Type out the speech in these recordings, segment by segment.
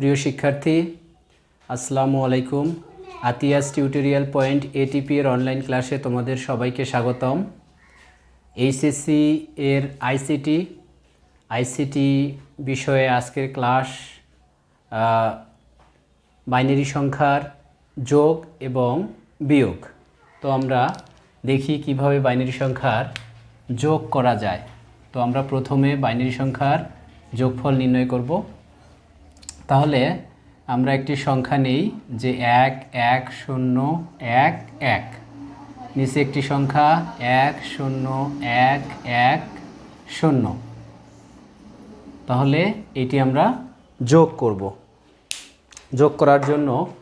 প্রিয় শিক্ষার্থী, আসসালামু আলাইকুম। আতিয়াস টিউটোরিয়াল পয়েন্ট এটিপি এর অনলাইন ক্লাসে তোমাদের সবাইকে স্বাগতম। এইচএসসি এর আইসিটি আইসিটি বিষয়ে আজকের ক্লাস বাইনারি সংখ্যার যোগ এবং বিয়োগ। তো আমরা দেখি কীভাবে বাইনারি সংখ্যার যোগ করা যায়। তো আমরা প্রথমে বাইনারি সংখ্যার যোগফল নির্ণয় করব। তাহলে আমরা একটি সংখ্যা নেই যে এক এক, শূন্য, এক এক। নিচে একটি সংখ্যা, এক, শূন্য, এক এক, শূন্য। তাহলে এটি আমরা যোগ করব। যোগ করার জন্য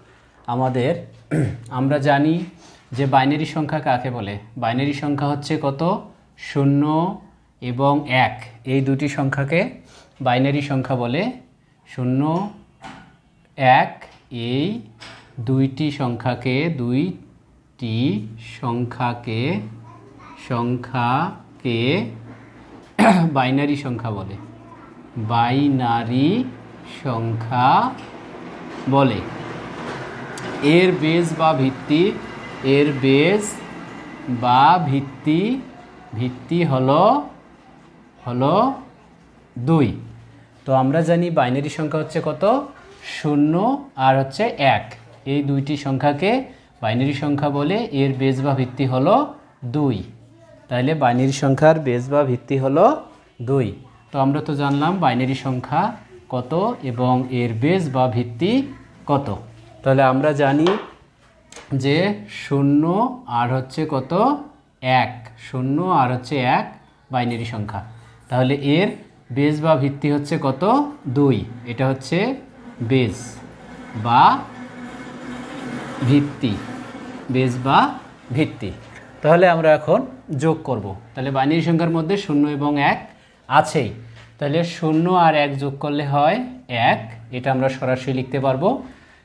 আমাদের আমরা জানি যে বাইনারি সংখ্যা কাকে বলে? বাইনারি সংখ্যা হচ্ছে কত? শূন্য এবং এক। এই দুটি সংখ্যাকে বাইনারি সংখ্যা বলে শূন্য, এক, এই দুইটি সংখ্যাকে দুইটি সংখ্যাকে সংখ্যাকে বাইনারি সংখ্যা বলে। বাইনারি সংখ্যা বলে। এর বেজ বা ভিত্তি, এর বেজ বা ভিত্তি ভিত্তি হলো হলো দুই। তো আমরা জানি বাইনারি সংখ্যা হচ্ছে কত? শূন্য আর হচ্ছে এক। এই দুইটি সংখ্যাকে বাইনারি সংখ্যা বলে এর বেজ বা ভিত্তি হলো দুই। তাহলে বাইনারি সংখ্যার বেজ বা ভিত্তি হলো দুই। তো আমরা তো জানলাম বাইনারি সংখ্যা কত এবং এর বেজ বা ভিত্তি কত। তাহলে আমরা জানি যে শূন্য আর হচ্ছে কত? এক। শূন্য আর হচ্ছে এক বাইনারি সংখ্যা। তাহলে এর বেজ বা ভিত্তি হচ্ছে কত? দুই। এটা হচ্ছে বেজ বা ভিত্তি। বেজ বা ভিত্তি। তাহলে আমরা এখন যোগ করব। তাহলে বাইনারি সংখ্যার মধ্যে শূন্য এবং এক আছেই। তাহলে শূন্য আর এক যোগ করলে হয় এক। এটা আমরা সরাসরি লিখতে পারব।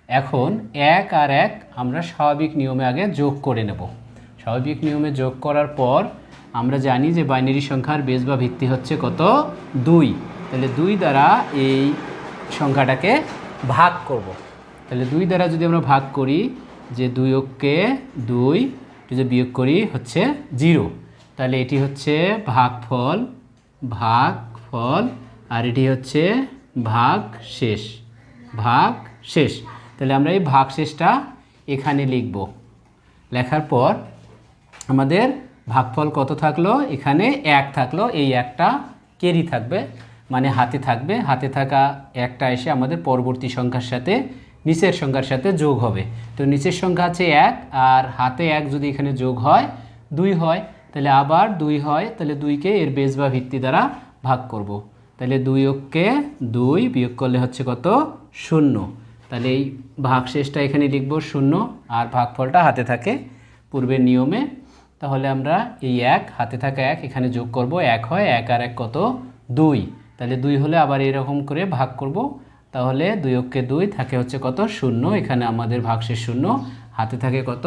এখন এক আর এক আমরা স্বাভাবিক নিয়মে আগে যোগ করে নেব। স্বাভাবিক নিয়মে যোগ করার পর আমরা জানি যে বাইনারি সংখ্যার বেজ বা ভিত্তি হচ্ছে কত? দুই। তাহলে দুই দ্বারা এই সংখ্যাটাকে ভাগ করব। তাহলে দুই দ্বারা যদি আমরা ভাগ করি, যে দুই অক্ষে দুই যদি বিয়োগ করি হচ্ছে জিরো। তাহলে এটি হচ্ছে ভাগফল ভাগফল, আর এটি হচ্ছে ভাগ শেষ ভাগ শেষ। তাহলে আমরা এই ভাগ শেষটা এখানে লিখব। লেখার পর আমাদের ভাগফল কত থাকল? এখানে এক থাকল। এই একটা কেরি থাকবে মানে হাতে থাকবে। হাতে থাকা একটা এসে আমাদের পরবর্তী সংখ্যার সাথে, নিচের সংখ্যার সাথে যোগ হবে। তো নিচের সংখ্যা আছে এক, আর হাতে এক যদি এখানে যোগ হয়, দুই হয়, তাহলে আবার দুই হয়, তাহলে দুইকে এর বেজ বা ভিত্তি দ্বারা ভাগ করব। তাহলে দুই অক্ষে দুই বিয়োগ করলে হচ্ছে কত? শূন্য। তাহলে এই ভাগ শেষটা এখানে লিখব শূন্য, আর ভাগফলটা হাতে থাকে পূর্বের নিয়মে তাহলে আমরা এই এক, হাতে থাকা এক, এখানে যোগ করব এক হয় এক আর এক কত? দুই। তাহলে দুই হলে আবার এরকম করে ভাগ করব। তাহলে দুই অক্ষে দুই থাকে হচ্ছে কত? শূন্য। এখানে আমাদের ভাগশেষ শূন্য। হাতে থাকে কত?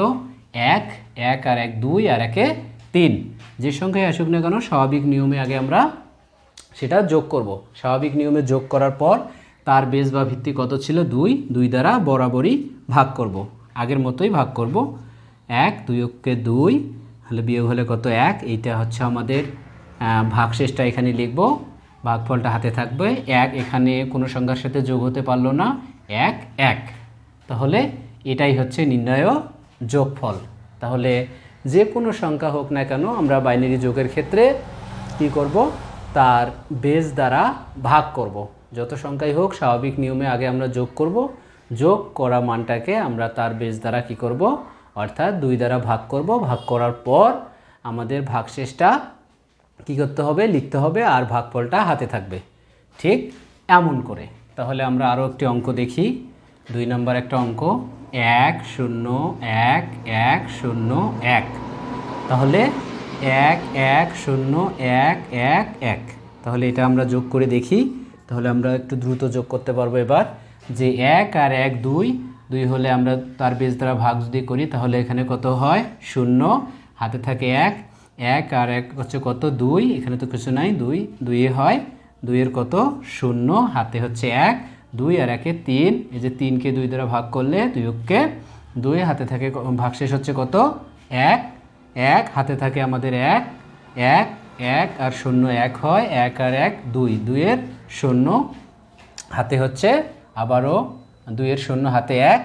এক এক আর এক দুই আর একে তিন। যে সংখ্যায় আসুক না কেন, স্বাভাবিক নিয়মে আগে আমরা সেটা যোগ করব। স্বাভাবিক নিয়মে যোগ করার পর তার বেজ বা ভিত্তি কত ছিল? দুই। দুই দ্বারা বরাবরই ভাগ করব। আগের মতোই ভাগ করব। এক, দুই অক্ষে দুই। হলে বিয়োগ হলে কত এক? এইটা হচ্ছে আমাদের ভাগশেষটা এখানে লিখব। ভাগফলটা হাতে থাকবে এক। এখানে কোনো সংখ্যার সাথে যোগ হতে পারল না। এক এক। তাহলে এটাই হচ্ছে নির্ণয় যোগফল। তাহলে যে কোনো সংখ্যা হোক না কেন আমরা বাইনারি যোগের ক্ষেত্রে কি করব? তার বেজ দ্বারা ভাগ করব। যত সংখ্যাই হোক, স্বাভাবিক নিয়মে আগে আমরা যোগ করব। যোগ করা মানটাকে আমরা তার বেজ দ্বারা কি করব? অর্থাৎ দুই দ্বারা ভাগ করব, ভাগ করার পর আমাদের ভাগশেষটা কী করতে হবে? লিখতে হবে আর ভাগফলটা হাতে থাকবে। ঠিক এমন করে। তাহলে আমরা আরও একটি অঙ্ক দেখি। দুই নম্বর একটা অঙ্ক। এক, শূন্য, এক এক, শূন্য, এক। তাহলে এক এক, শূন্য, এক এক এক। তাহলে এটা আমরা যোগ করে দেখি। তাহলে আমরা একটু দ্রুত যোগ করতে পারব এবার। যে এক আর এক দুই দুই হলে আমরা তার বেজ দ্বারা ভাগ যদি করি, তাহলে এখানে কত হয়? শূন্য। হাতে থাকে এক। এক আর এক হচ্ছে কত? দুই। এখানে তো কিছু নাই। দুই। দুইয়ে হয়। দুইয়ের কত? শূন্য। হাতে হচ্ছে এক। দুই আর একে তিন। এই যে তিনকে দুই দ্বারা ভাগ করলে দুই অক্ষে দুই। হাতে থাকে ভাগশেষ হচ্ছে কত? এক। এক। হাতে থাকে আমাদের এক। এক। এক আর শূন্য এক হয়। এক আর এক দুই। দুইয়ের শূন্য। হাতে হচ্ছে আবারও দুইয়ের শূন্য হাতে এক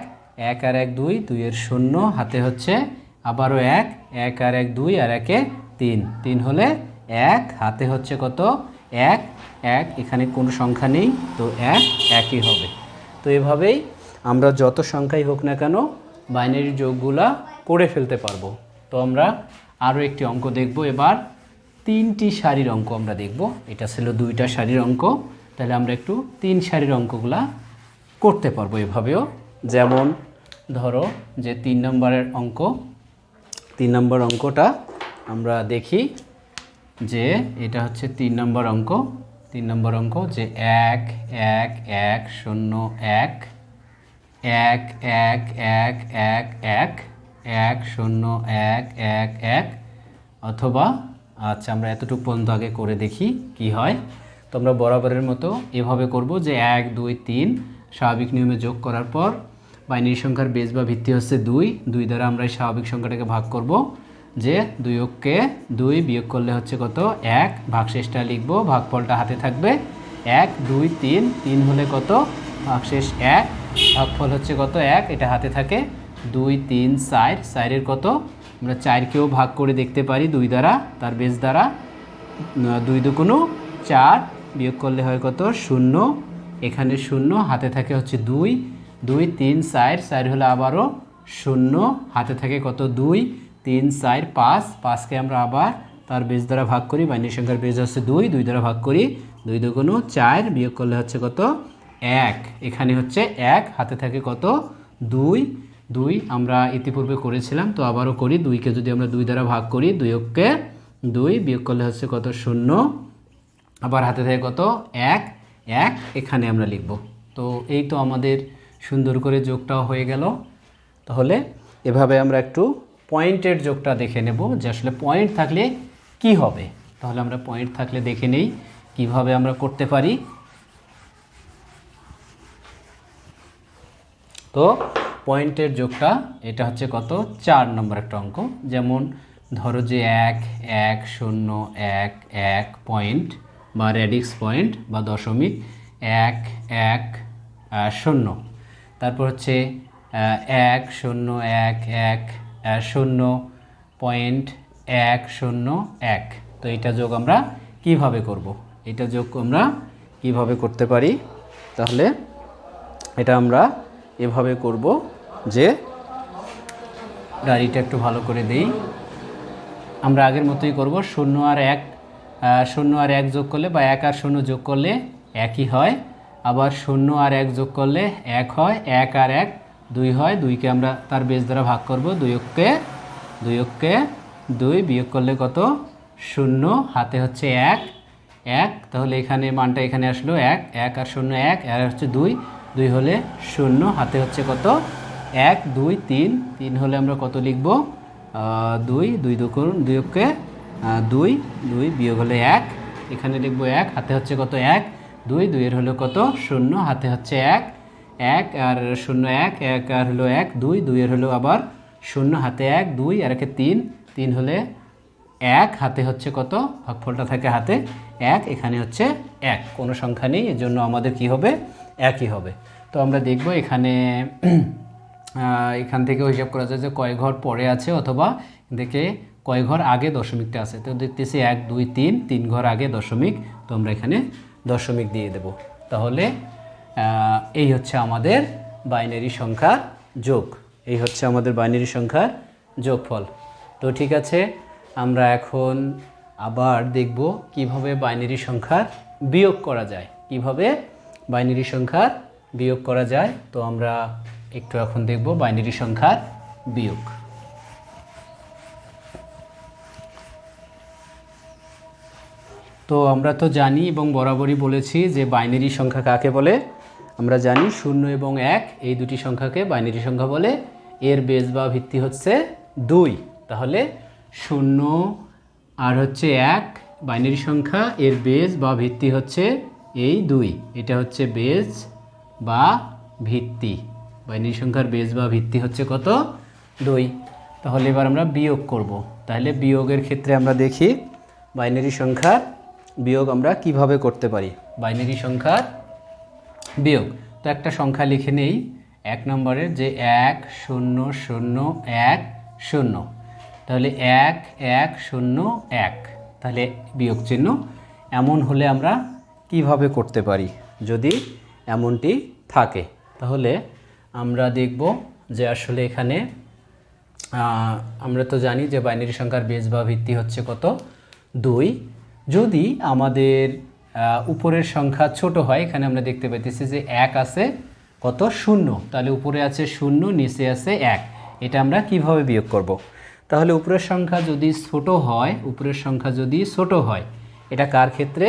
এক আর এক দুই, দুইয়ের শূন্য হাতে হচ্ছে আবারও এক এক আর এক দুই আর একে তিন। তিন হলে এক, হাতে হচ্ছে কত? এক এক, এখানে কোনো সংখ্যা নেই, তো এক, একই হবে। তো এভাবেই আমরা যত সংখ্যাই হোক না কেন বাইনারি যোগগুলা করে ফেলতে পারব। তো আমরা আরও একটি অঙ্ক দেখব, এবার তিনটি শাড়ির অঙ্ক আমরা দেখব। এটা ছিল দুইটা শাড়ির অঙ্ক, তাহলে আমরা একটু তিন শাড়ির অঙ্কগুলা করতে পারব এভাবেও যেমন ধরো যে তিন নম্বরের অঙ্ক তিন নম্বর অঙ্কটা আমরা দেখি যে এটা হচ্ছে তিন নম্বর অঙ্ক তিন নম্বর অঙ্ক যে এক এক এক শূন্য এক এক এক এক এক এক এক শূন্য এক এক এক অথবা আচ্ছা আমরা এতটুকু পর্যন্ত আগে করে দেখি কি হয় তো আমরা বরাবরের মতো এভাবে করব যে এক দুই তিন স্বাভাবিক নিয়মে যোগ করার পর বাইনারি সংখ্যার বেজ বা ভিত্তি হচ্ছে দুই। দুই দ্বারা আমরা এই স্বাভাবিক সংখ্যাটাকে ভাগ করব যে দুই অক্ষে দুই বিয়োগ করলে হচ্ছে কত? এক। ভাগশেষটা লিখব, ভাগফলটা হাতে থাকবে এক, দুই, তিন। তিন হলে কত? ভাগশেষ এক। ভাগফল হচ্ছে কত? এক। এটা হাতে থাকে দুই, তিন, চার। চারের কত? আমরা চারকেও ভাগ করে দেখতে পারি দুই দ্বারা, তার বেজ দ্বারা। দুই দুগুণ চার বিয়োগ করলে হয় কত? শূন্য। এখানে শূন্য, হাতে থাকে হচ্ছে দুই দুই, তিন, চার চার হলে আবারও শূন্য, হাতে থাকে কত দুই, তিন, চার, পাঁচ, পাঁচকে আমরা আবার তার বেজ দ্বারা ভাগ করি বাইনারি সংখ্যার বেজ হচ্ছে দুই দুই দ্বারা ভাগ করি, দুই দুগুণ চার বিয়োগ করলে হচ্ছে কত এক, এখানে হচ্ছে এক, হাতে থাকে কত দুই দুই আমরা ইতিপূর্বে করেছিলাম, তো আবারও করি, দুইকে যদি আমরা দুই দ্বারা ভাগ করি, দুই অক্ষে দুই বিয়োগ করলে হচ্ছে কত শূন্য, আবার হাতে থাকে কত এক এক, এখানে আমরা লিখব। তো এই তো আমাদের সুন্দর করে যোগটাও হয়ে গেল। তাহলে এভাবে আমরা একটু পয়েন্টের যোগটা দেখে নেব যে আসলে পয়েন্ট থাকলে কি হবে। তাহলে আমরা পয়েন্ট থাকলে দেখে নেই কীভাবে আমরা করতে পারি। তো পয়েন্টের যোগটা, এটা হচ্ছে কত? চার নম্বর একটা অঙ্ক। যেমন ধরো যে এক এক, শূন্য, এক এক, পয়েন্ট। বা রেডিক্স পয়েন্ট বা দশমিক এক এক শূন্য। তারপর হচ্ছে এক, শূন্য, এক এক শূন্য পয়েন্ট এক, শূন্য, এক। তো এটা যোগ আমরা কীভাবে করব? এটা যোগ আমরা কীভাবে করতে পারি? তাহলে এটা আমরা এভাবে করব যে গাড়িটা একটু ভালো করে দেই। আমরা আগের মতোই করব, শূন্য আর এক শূন্য আর এক যোগ করলে বা এক আর শূন্য যোগ করলে একই হয়। আবার শূন্য আর এক যোগ করলে এক হয়, এক আর এক দুই হয়। দুইকে আমরা তার বেজ দ্বারা ভাগ করব। দুই অক্ষে দুই অক্ষে দুই বিয়োগ করলে কত? শূন্য। হাতে হচ্ছে এক এক। তাহলে এখানে মানটা এখানে আসলো এক এক আর শূন্য এক, আর হচ্ছে দুই। দুই হলে শূন্য। হাতে হচ্ছে কত? এক, দুই, তিন। তিন হলে আমরা কত লিখব? দুই দুই দুকুন দুই অক্ষে দুই দুই বিয়োগ হলে এক, এখানে লিখব এক, হাতে হচ্ছে কত এক, দুই, দুইয়ের হলো কত শূন্য, হাতে হচ্ছে এক এক আর শূন্য এক এক আর হলো এক, দুই, দুইয়ের হলো আবার শূন্য, হাতে এক, দুই, আর একে তিন তিন হলে এক, হাতে হচ্ছে কত, ভাগফলটা থাকে হাতে এক, এখানে হচ্ছে এক, কোনো সংখ্যা নেই এর জন্য আমাদের কি হবে? একই হবে। তো আমরা দেখব এখানে এখান থেকেও হিসাব করা যায় যে কয় ঘর পরে আছে অথবা দেখে কয় ঘর আগে দশমিকটা আছে? তো দেখতেছি এক, দুই, তিন তিন ঘর আগে দশমিক, তো আমরা এখানে দশমিক দিয়ে দেব। তাহলে এই হচ্ছে আমাদের বাইনারি সংখ্যার যোগ। এই হচ্ছে আমাদের বাইনারি সংখ্যার যোগফল। তো ঠিক আছে, আমরা এখন আবার দেখব কীভাবে বাইনারি সংখ্যার বিয়োগ করা যায়। কীভাবে বাইনারি সংখ্যার বিয়োগ করা যায়? তো আমরা একটু এখন দেখব বাইনারি সংখ্যার বিয়োগ। তো আমরা তো জানি এবং বরাবরই বলেছি যে বাইনারি সংখ্যা কাকে বলে? আমরা জানি শূন্য এবং এক, এই দুটি সংখ্যাকে বাইনারি সংখ্যা বলে। এর বেজ বা ভিত্তি হচ্ছে দুই। তাহলে শূন্য আর হচ্ছে এক বাইনারি সংখ্যা, এর বেজ বা ভিত্তি হচ্ছে এই দুই। এটা হচ্ছে বেজ বা ভিত্তি। বাইনারি সংখ্যার বেজ বা ভিত্তি হচ্ছে কত? দুই। তাহলে এবার আমরা বিয়োগ করব। তাহলে বিয়োগের ক্ষেত্রে আমরা দেখি বাইনারি সংখ্যার বিয়োগ আমরা কীভাবে করতে পারি? বাইনারি সংখ্যার বিয়োগ। তো একটা সংখ্যা লিখে নেই, এক নম্বরের যে এক, শূন্য শূন্য, এক, শূন্য। তাহলে এক এক, শূন্য, এক। তাহলে বিয়োগ চিহ্ন। এমন হলে আমরা কীভাবে করতে পারি? যদি এমনটি থাকে, তাহলে আমরা দেখব যে আসলে এখানে আমরা তো জানি যে বাইনারি সংখ্যার বেজ বা ভিত্তি হচ্ছে কত? দুই। যদি আমাদের উপরের সংখ্যা ছোট হয়, এখানে আমরা দেখতে পাইতেছি যে এক আছে, কত? শূন্য। তাহলে উপরে আছে শূন্য, নিচে আছে এক। এটা আমরা কীভাবে বিয়োগ করব। তাহলে উপরের সংখ্যা যদি ছোট হয়, উপরের সংখ্যা যদি ছোট হয়, এটা কার ক্ষেত্রে?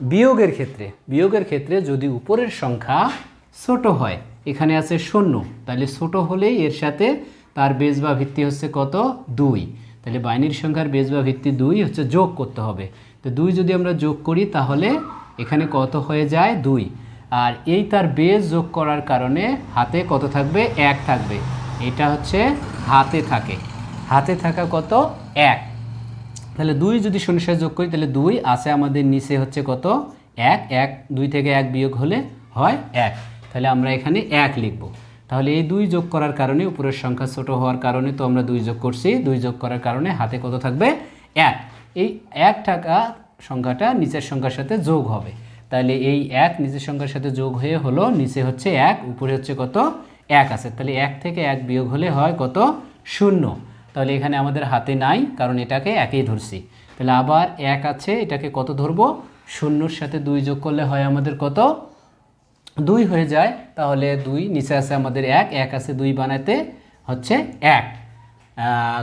বিয়োগের ক্ষেত্রে। বিয়োগের ক্ষেত্রে যদি উপরের সংখ্যা ছোট হয়, এখানে আছে শূন্য। তাহলে ছোট হলেই এর সাথে তার বেজ বা ভিত্তি হচ্ছে কত? দুই। তাহলে বাইনারি সংখ্যার বেজ বা ভিত্তি দুই হচ্ছে যোগ করতে হবে। তো দুই যদি আমরা যোগ করি, তাহলে এখানে কত হয়ে যায়? দুই। আর এই তার বেস যোগ করার কারণে হাতে কত থাকবে? এক থাকবে। এটা হচ্ছে হাতে থাকে। হাতে থাকা কত? এক। তাহলে দুই যদি শূন্যের যোগ করি, তাহলে দুই। আছে আমাদের নিচে হচ্ছে কত? এক। এক, দুই থেকে এক বিয়োগ হলে হয় এক। তাহলে আমরা এখানে এক লিখব। তাহলে এই দুই যোগ করার কারণে উপরের সংখ্যা ছোট হওয়ার কারণে তো আমরা দুই যোগ করছি। দুই যোগ করার কারণে হাতে কত থাকবে? এক। এই এক টাকা সংখ্যাটা নিচের সংখ্যার সাথে যোগ হবে। তাহলে এই এক নিচের সংখ্যার সাথে যোগ হয়ে হলো, নিচে হচ্ছে এক, উপরে হচ্ছে কত? এক আছে। তাহলে এক থেকে এক বিয়োগ হলে হয় কত? শূন্য। তাহলে এখানে আমাদের হাতে নাই, কারণ এটাকে একই ধরছি। তাহলে আবার এক আছে, এটাকে কত ধরবো? শূন্যর সাথে দুই যোগ করলে হয় আমাদের কত? দুই হয়ে যায়, তাহলে দুই, নিচে আছে আমাদের এক এক আছে দুই বানাতে হচ্ছে এক।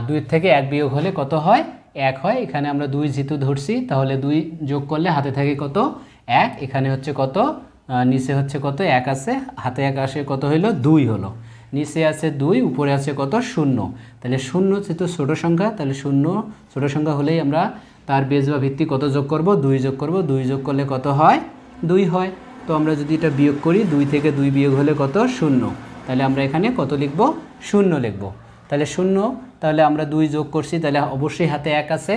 দুই থেকে এক বিয়োগ হলে কত হয়? এক হয়, এখানে আমরা দুই যেহেতু ধরছি, তাহলে দুই যোগ করলে হাতে থাকে কত? এক। এখানে হচ্ছে কত? নিচে হচ্ছে কত? এক আছে। হাতে এক আসে কত হইল? দুই হলো। নিচে আছে দুই, উপরে আছে কত? শূন্য। তাহলে শূন্য যেহেতু ছোটো সংখ্যা, তাহলে শূন্য, ছোটো সংখ্যা হলেই আমরা তার বেজ বা ভিত্তি কত যোগ করব? দুই যোগ করব। দুই যোগ করলে কত হয়? দুই হয়। তো আমরা যদি এটা বিয়োগ করি, দুই থেকে দুই বিয়োগ হলে কত? শূন্য। তাহলে আমরা এখানে কত লিখব? শূন্য লিখব। তাহলে শূন্য তাহলে আমরা দুই যোগ করছি, তাহলে অবশ্যই হাতে এক আছে।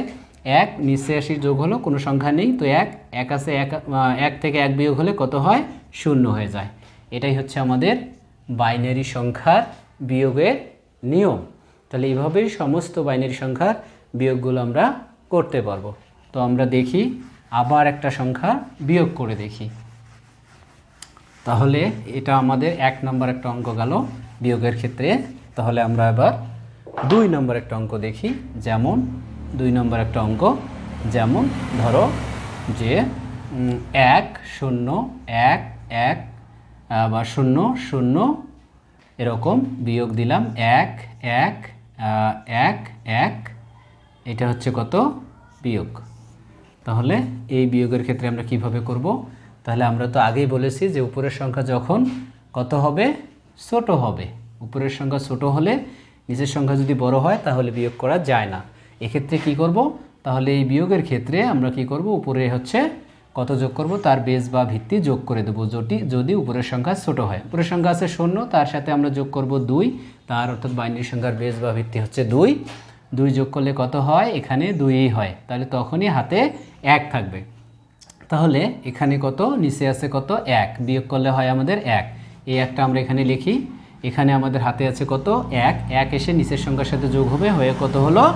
এক, নিচে আসি যোগ হলো, কোনো সংখ্যা নেই। তো এক এক আছে, এক এক থেকে এক বিয়োগ হলে কত হয়? শূন্য হয়ে যায়। এটাই হচ্ছে আমাদের বাইনারি সংখ্যার বিয়োগের নিয়ম। তাহলে এইভাবেই সমস্ত বাইনারি সংখ্যার বিয়োগগুলো আমরা করতে পারব। তো আমরা দেখি, আবার একটা সংখ্যা বিয়োগ করে দেখি। তাহলে এটা আমাদের এক নম্বর একটা অঙ্ক গেল বিয়োগের ক্ষেত্রে। তাহলে আমরা এবার দুই নম্বর একটা অঙ্ক দেখি, যেমন, দুই নম্বর একটা অঙ্ক, যেমন, ধরো যে এক, শূন্য, এক এক বা শূন্য শূন্য, এরকম বিয়োগ দিলাম, এক এক এক এক, এটা হচ্ছে কত? বিয়োগ। তাহলে এই বিয়োগের ক্ষেত্রে আমরা কীভাবে করব? তাহলে আমরা তো আগেই বলেছি যে উপরের সংখ্যা যখন কত হবে? ছোট হবে। উপরের সংখ্যা ছোট হলে নিচের সংখ্যা যদি বড় হয়, তাহলে বিয়োগ করা যায় না। এক্ষেত্রে কি করব? তাহলে এই বিয়োগের ক্ষেত্রে আমরা কি করব? উপরে হচ্ছে কত যোগ করব? তার বেজ বা ভিত্তি যোগ করে দেবো যদি যদি উপরের সংখ্যা ছোট হয়। উপরের সংখ্যা আছে শূন্য, তার সাথে আমরা যোগ করব দুই। তার অর্থাৎ বাইনারি সংখ্যার বেজ বা ভিত্তি হচ্ছে দুই। দুই যোগ করলে কত হয়? এখানে দুইই হয়। তাহলে তখনই হাতে এক থাকবে। তাহলে এখানে কত? নিচে আছে কত? এক। বিয়োগ করলে হয় আমাদের এক। এই একটা আমরা এখানে লিখি। এখানে আমাদের হাতে আছে কত? এক। এক এসে নিচের সংখ্যার সাথে যোগ হবে, হয়ে কত হলো?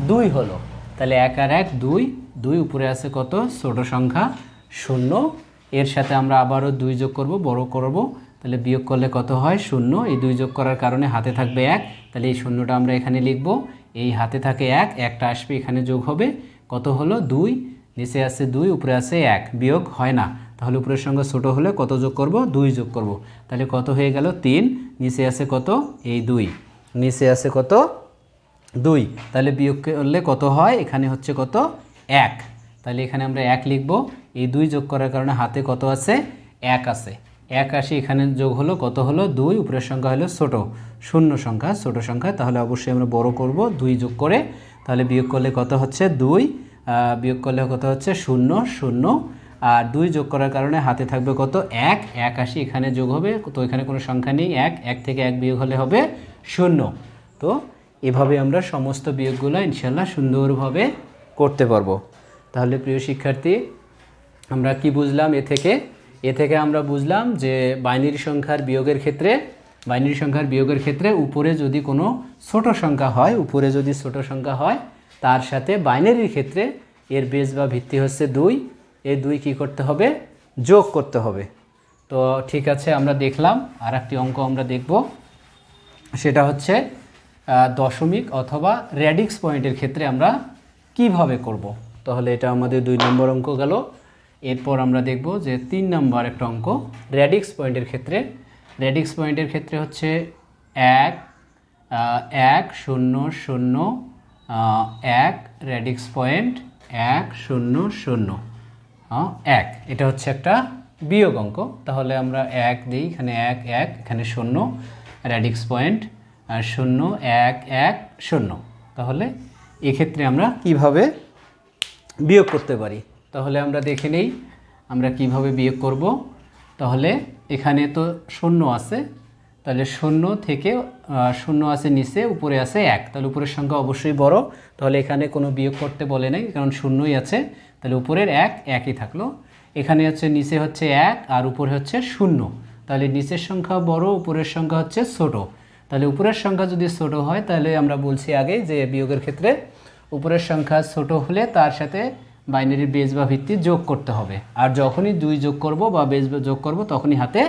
দুই হলো। তাহলে এক আর এক, দুই। দুই উপরে আছে কত? ছোট সংখ্যা শূন্য। এর সাথে আমরা আবারও দুই যোগ করব, বড় করব। তাহলে বিয়োগ করলে কত হয়? শূন্য। এই দুই যোগ করার কারণে হাতে থাকবে এক। তাহলে এই শূন্যটা আমরা এখানে লিখব। এই হাতে থাকে এক, একটা আসবে, এখানে যোগ হবে। কত হলো? দুই। নিচে আছে দুই, উপরে আছে এক। বিয়োগ হয় না। তাহলে উপরের সঙ্গে ছোট হলে কত যোগ করব? দুই যোগ করব। তাহলে কত হয়ে গেল? তিন। নিচে আছে কত? এই দুই। নিচে আছে কত? দুই। তাহলে বিয়োগ করলে কত হয়? এখানে হচ্ছে কত? এক। তাহলে এখানে আমরা এক লিখব। এই দুই যোগ করার কারণে হাতে কত আছে? এক আছে। এক আসি, এখানে যোগ হলো কত হলো? দুই। উপরের সংখ্যা হলো ছোট। শূন্য সংখ্যা, ছোট সংখ্যা। তাহলে অবশ্যই আমরা বড় করব দুই যোগ করে। তাহলে বিয়োগ করলে কত হচ্ছে? দুই। বিয়োগ করলে কত হচ্ছে? শূন্য। শূন্য। আর দুই যোগ করার কারণে হাতে থাকবে কত? এক। এক আশি এখানে যোগ হবে, তো এখানে কোনো সংখ্যা নেই। এক এক থেকে এক বিয়োগ হলে হবে শূন্য। তো এভাবে আমরা সমস্ত বিয়োগগুলো ইনশাল্লাহ সুন্দরভাবে করতে পারব। তাহলে প্রিয় শিক্ষার্থী, আমরা কি বুঝলাম এ থেকে? এ থেকে আমরা বুঝলাম যে বাইনারি সংখ্যার বিয়োগের ক্ষেত্রে, বাইনারি সংখ্যার বিয়োগের ক্ষেত্রে উপরে যদি কোনো ছোট সংখ্যা হয়, উপরে যদি ছোট সংখ্যা হয়, তার সাথে বাইনারির ক্ষেত্রে এর বেস বা ভিত্তি হচ্ছে দুই। এই দুই কি করতে হবে? যোগ করতে হবে। তো ঠিক আছে, আমরা দেখলাম আর একটি অঙ্ক আমরা দেখব। সেটা হচ্ছে দশমিক অথবা র্যাডিক্স পয়েন্টের ক্ষেত্রে আমরা কীভাবে করব। তাহলে এটা আমাদের দুই নম্বর অঙ্ক গেল। এরপর আমরা দেখব যে তিন নম্বর একটা অঙ্ক র্যাডিক্স পয়েন্টের ক্ষেত্রে। র্যাডিক্স পয়েন্টের ক্ষেত্রে হচ্ছে এক এক, শূন্য শূন্য এক র্যাডিক্স পয়েন্ট, এক, শূন্য শূন্য। এক। এটা হচ্ছে একটা বিয়োগ অঙ্ক। তাহলে আমরা এক দিই, এখানে এক এক, এখানে শূন্য র্যাডিক্স পয়েন্ট আর শূন্য, এক এক, শূন্য। তাহলে এক্ষেত্রে আমরা কীভাবে বিয়োগ করতে পারি? তাহলে আমরা দেখে নেই, আমরা কীভাবে বিয়োগ করব? তাহলে এখানে তো শূন্য আছে। তাহলে শূন্য থেকে শূন্য আছে নিচে, উপরে আছে এক। তাহলে উপরের সংখ্যা অবশ্যই বড়। তাহলে এখানে কোনো বিয়োগ করতে বলে নাই, কারণ শূন্যই আছে। তাহলে উপরের এক, একই থাকল। এখানে হচ্ছে নিচে হচ্ছে এক আর উপরে হচ্ছে শূন্য। তাহলে নিচের সংখ্যা বড়, উপরের সংখ্যা হচ্ছে ছোট। তাহলে উপরের সংখ্যা যদি ছোট হয়, তাহলে আমরা বলছি আগে যে বিয়োগের ক্ষেত্রে উপরের সংখ্যা ছোট হলে তার সাথে বাইনারি বেজ বা ভিত্তি যোগ করতে হবে। আর যখনই দুই যোগ করব বা বেজ যোগ করব, তখনই হাতে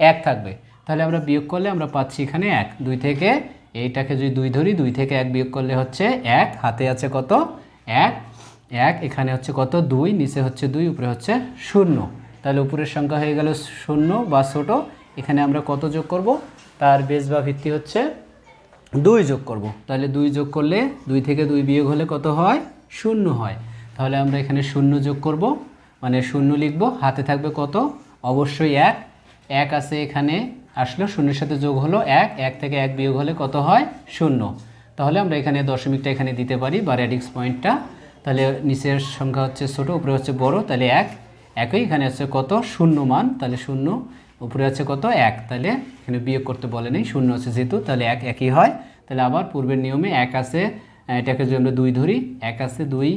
এক থাকবে। তাহলে আমরা বিয়োগ করলে আমরা পাচ্ছি এখানে এক। দুই থেকে, এইটাকে যদি দুই ধরি, দুই থেকে এক বিয়োগ করলে হচ্ছে এক। হাতে আছে কত? এক। এক, এখানে হচ্ছে কত? দুই, নিচে হচ্ছে দুই, উপরে হচ্ছে শূন্য। তাহলে উপরের সংখ্যা হয়ে গেল শূন্য বা ছোটো। এখানে আমরা কত যোগ করব? তার বেজ বা ভিত্তি হচ্ছে দুই যোগ করব। তাহলে দুই যোগ করলে দুই থেকে দুই বিয়োগ হলে কত হয়? শূন্য হয়। তাহলে আমরা এখানে শূন্য যোগ করব। মানে শূন্য লিখব। হাতে থাকবে কত? অবশ্যই এক। এক আছে এখানে, আসলো, শূন্যের সাথে যোগ হলো এক। এক থেকে এক বিয়োগ হলে কত হয়? শূন্য। তাহলে আমরা এখানে দশমিকটা এখানে দিতে পারি বা র্যাডিক্স পয়েন্টটা। তাহলে নিচের সংখ্যা হচ্ছে ছোট, উপরে হচ্ছে বড়, তাহলে এক। একই, এখানে হচ্ছে কত? শূন্য মান তাহলে শূন্য, উপরে আছে কত? এক। তাহলে এখানে বিয়োগ করতে বলে নেই, শূন্য আছে যেহেতু, তাহলে এক একই হয়। তাহলে আবার পূর্বের নিয়মে এক আছে এটাকে যদি আমরা দুই ধরি, এক আছে দুই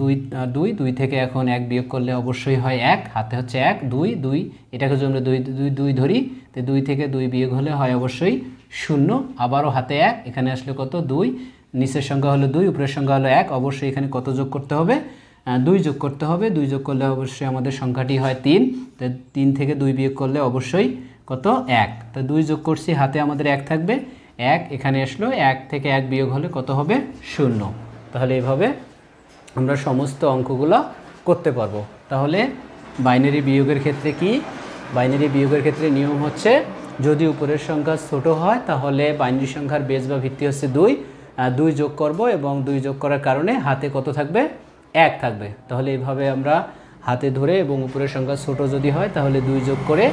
দুই দুই দুই থেকে এখন এক বিয়োগ করলে অবশ্যই হয় এক। হাতে হচ্ছে এক, দুই দুই, এটাকে যদি আমরা দুই দুই দুই ধরি, তো দুই থেকে দুই বিয়োগ হলে হয় অবশ্যই শূন্য। আবারও হাতে এক, এখানে আসলে কত? দুই। নিচের সংখ্যা হলো দুই, উপরের সংখ্যা হলো এক। অবশ্যই এখানে কত যোগ করতে হবে? দুই যোগ করতে হবে। দুই যোগ করলে অবশ্যই আমাদের সংখ্যাটি হয় তিন। তো তিন থেকে দুই বিয়োগ করলে অবশ্যই কত? এক। তো দুই যোগ করছি, হাতে আমাদের এক থাকবে। এক এখানে আসলো, এক থেকে এক বিয়োগ হলে কত হবে? শূন্য। তাহলে এভাবে আমরা সমস্ত অঙ্কগুলো করতে পারব। তাহলে বাইনারি বিয়োগের ক্ষেত্রে কি? বাইনারি বিয়োগের ক্ষেত্রে নিয়ম হচ্ছে, যদি উপরের সংখ্যা ছোট হয়, তাহলে বাইনারি সংখ্যার বেজ বা ভিত্তি হচ্ছে দুই। দুই যোগ করব এবং দুই যোগ করার কারণে হাতে কত থাকবে? এক থাকবে। তাহলে এইভাবে আমরা হাতে ধরে এবং উপরের সংখ্যা ছোট যদি হয়, তাহলে দুই যোগ করে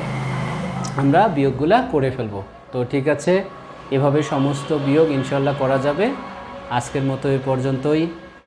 আমরা বিয়োগগুলা করে ফেলব। তো ঠিক আছে, এভাবে সমস্ত বিয়োগ ইনশাল্লাহ করা যাবে। আজকের মতো এ পর্যন্তই।